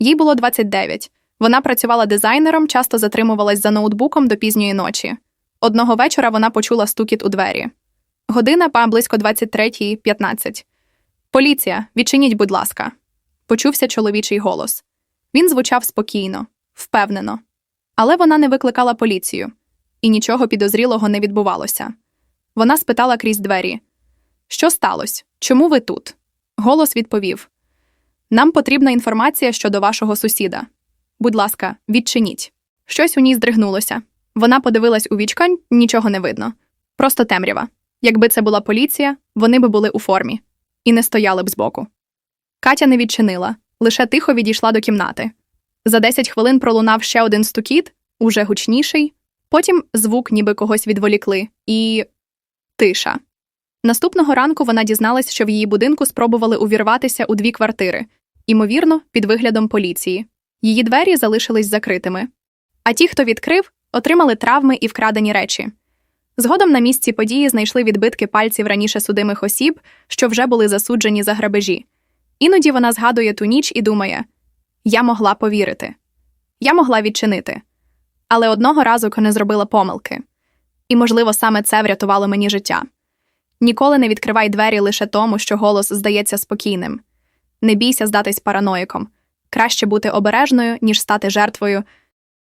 Їй було 29. Вона працювала дизайнером, часто затримувалась за ноутбуком до пізньої ночі. Одного вечора вона почула стукіт у двері. Година па близько 23.15. Поліція, відчиніть, будь ласка. Почувся чоловічий голос. Він звучав спокійно, впевнено. Але вона не викликала поліцію, і нічого підозрілого не відбувалося. Вона спитала крізь двері: Що сталося? Чому ви тут? Голос відповів: Нам потрібна інформація щодо вашого сусіда. Будь ласка, відчиніть. Щось у ній здригнулося. Вона подивилась у вічка, нічого не видно. Просто темрява. Якби це була поліція, вони би були у формі і не стояли б збоку. Катя не відчинила, лише тихо відійшла до кімнати. За 10 хвилин пролунав ще один стукіт, уже гучніший, потім звук, ніби когось відволікли, і тиша. Наступного ранку вона дізналась, що в її будинку спробували увірватися у дві квартири, ймовірно, під виглядом поліції. Її двері залишились закритими. А ті, хто відкрив, отримали травми і вкрадені речі. Згодом на місці події знайшли відбитки пальців раніше судимих осіб, що вже були засуджені за грабежі. Іноді вона згадує ту ніч і думає: я могла повірити, я могла відчинити. Але одного разу не зробила помилки. І, можливо, саме це врятувало мені життя. Ніколи не відкривай двері лише тому, що голос здається спокійним. Не бійся здатись параноїком. Краще бути обережною, ніж стати жертвою